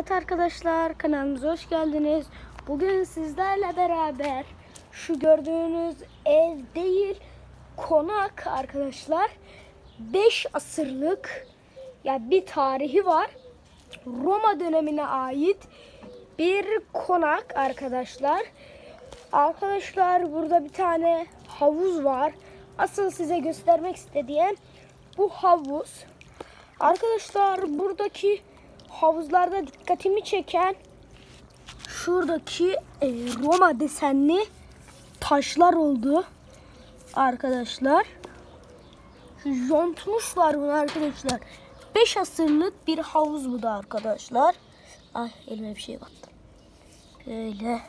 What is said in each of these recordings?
Evet arkadaşlar kanalımıza hoş geldiniz. Bugün sizlerle beraber şu gördüğünüz ev değil konak arkadaşlar. 5 asırlık ya bir tarihi var. Roma dönemine ait bir konak arkadaşlar. Arkadaşlar burada bir tane havuz var. Asıl size göstermek istediğim bu havuz. Arkadaşlar buradaki havuzlarda dikkatimi çeken şuradaki e, Roma desenli taşlar oldu. Arkadaşlar. Yontmuşlar bunu arkadaşlar. 5 asırlık bir havuz bu da arkadaşlar. Ay elime bir şey battı. Böyle.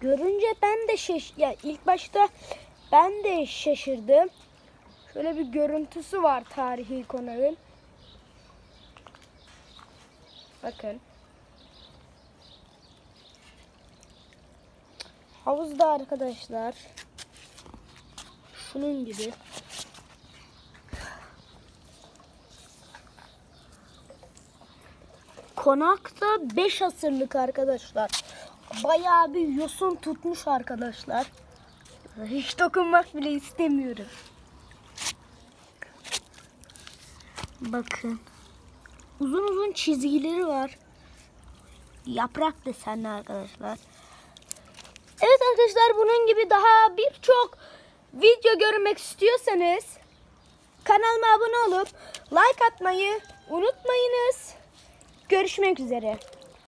Görünce ben de şaş ya ilk başta ben de şaşırdım. Şöyle bir görüntüsü var tarihi konağın. Bakın. Havuzda arkadaşlar. Şunun gibi. Konakta 5 asırlık arkadaşlar. Bayağı bir yosun tutmuş arkadaşlar. Hiç dokunmak bile istemiyorum. Bakın. Uzun uzun çizgileri var. Yaprak desenli arkadaşlar. Evet arkadaşlar bunun gibi daha birçok video görmek istiyorsanız kanalıma abone olup like atmayı unutmayınız. Görüşmek üzere.